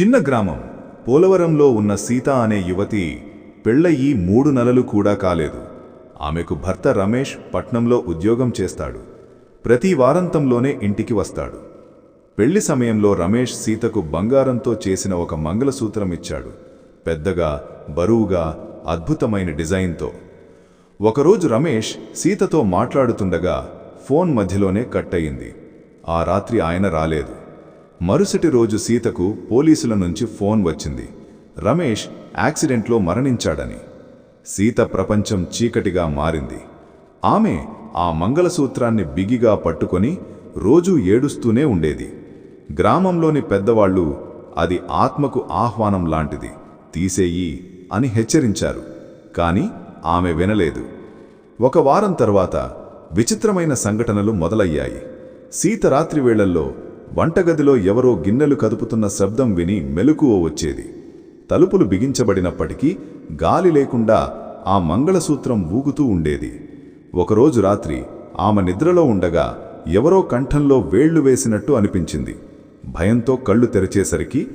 చిన్న గ్రామం. పోలవరంలో ఉన్న సీత అనే యువతి పెళ్ళయి మూడు నెలలు కూడా కాలేదు. ఆమెకు భర్త రమేష్ పట్నంలో ఉద్యోగం చేస్తాడు. ప్రతి వారంతంలోనే ఇంటికి వస్తాడు. పెళ్ళి సమయంలో రమేష్ సీతకు బంగారంతో చేసిన ఒక మంగళసూత్రం ఇచ్చాడు. పెద్దగా బరువుగా అద్భుతమైన డిజైన్తో. ఒకరోజు రమేష్ సీతతో మాట్లాడుతుండగా ఫోన్ మధ్యలోనే కట్ అయింది ఆ రాత్రి ఆయన రాలేదు. మరుసటి రోజు సీతకు పోలీసుల నుంచి ఫోన్ వచ్చింది. రమేష్ యాక్సిడెంట్లో మరణించాడని. సీత ప్రపంచం చీకటిగా మారింది. ఆమె ఆ మంగళసూత్రాన్ని బిగిగా పట్టుకొని రోజూ ఏడుస్తూనే ఉండేది. గ్రామంలోని పెద్దవాళ్ళు అది ఆత్మకు ఆహ్వానం లాంటిది తీసేయి అని హెచ్చరించారు. కాని ఆమె వినలేదు. ఒక వారం తర్వాత విచిత్రమైన సంఘటనలు మొదలయ్యాయి. సీత రాత్రి వేళల్లో వంటగదిలో ఎవరో గిన్నెలు కదుపుతున్న శబ్దం విని మెలకువ వచ్చేది. తలుపులు బిగించబడినప్పటికీ గాలి లేకుండా ఆ మంగళసూత్రం ఊగుతూ ఉండేది. ఒకరోజు రాత్రి ఆమె నిద్రలో ఉండగా ఎవరో కంఠంలో వేళ్ళు వేసినట్టు అనిపించింది. భయంతో కళ్ళు తెరిచేసరికి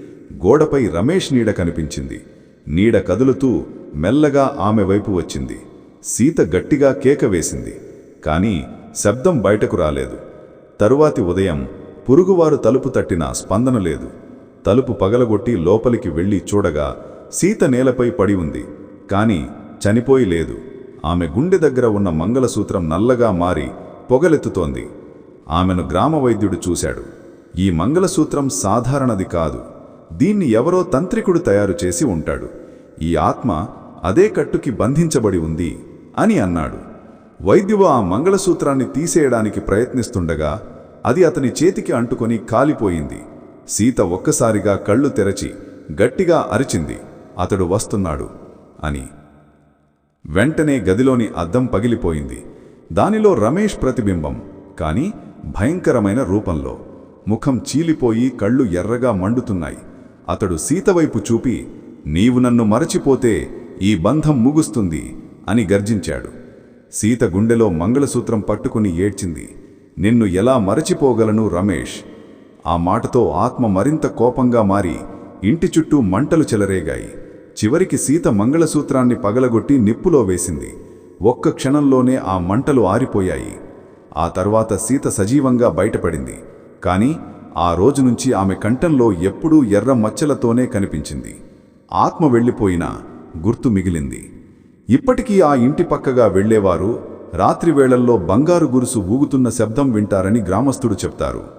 గోడపై రమేష్ నీడ కనిపించింది. నీడ కదులుతూ మెల్లగా ఆమె వైపు వచ్చింది. సీత గట్టిగా కేక వేసింది. కానీ శబ్దం బయటకు రాలేదు. తరువాతి ఉదయం పురుగువారు తలుపు తట్టినా స్పందన లేదు. తలుపు పగలగొట్టి లోపలికి వెళ్ళి చూడగా సీత నేలపై పడి ఉంది. కాని చనిపోయి లేదు. ఆమె గుండె దగ్గర ఉన్న మంగళసూత్రం నల్లగా మారి పొగలెత్తుతోంది. ఆమెను గ్రామ వైద్యుడు చూశాడు. ఈ మంగళసూత్రం సాధారణది కాదు. దీన్ని ఎవరో తంత్రికుడు తయారు చేసి ఉంటాడు. ఈ ఆత్మ అదే కట్టుకి బంధించబడి ఉంది అని అన్నాడు. వైద్యువు ఆ మంగళసూత్రాన్ని తీసేయడానికి ప్రయత్నిస్తుండగా అది అతని చేతికి అంటుకొని కాలిపోయింది. సీత ఒక్కసారిగా కళ్ళు తెరచి గట్టిగా అరిచింది. అతడు వస్తున్నాడు అని. వెంటనే గదిలోని అద్దం పగిలిపోయింది. దానిలో రమేష్ ప్రతిబింబం కాని భయంకరమైన రూపంలో. ముఖం చీలిపోయి కళ్ళు ఎర్రగా మండుతున్నాయి. అతడు సీతవైపు చూపి నీవు నన్ను మరచిపోతే ఈ బంధం ముగుస్తుంది అని గర్జించాడు. సీత గుండెలో మంగళసూత్రం పట్టుకుని ఏడ్చింది. నిన్ను ఎలా మరచిపోగలను రమేష్? ఆ మాటతో ఆత్మ మరింత కోపంగా మారి ఇంటి చుట్టూ మంటలు చెలరేగాయి. చివరికి సీత మంగళసూత్రాన్ని పగలగొట్టి నిప్పులో వేసింది. ఒక్క క్షణంలోనే ఆ మంటలు ఆరిపోయాయి. ఆ తర్వాత సీత సజీవంగా బయటపడింది. కాని ఆ రోజు నుంచి ఆమె కంఠంలో ఎప్పుడూ ఎర్ర మచ్చలతోనే కనిపించింది. ఆత్మ వెళ్ళిపోయినా గుర్తు మిగిలింది. ఇప్పటికీ ఆ ఇంటి పక్కగా వెళ్ళేవారు రాత్రి వేళల్లో బంగారు గురుసు ఊగుతున్న శబ్దం వింటారని గ్రామస్థుడు చెప్తారు.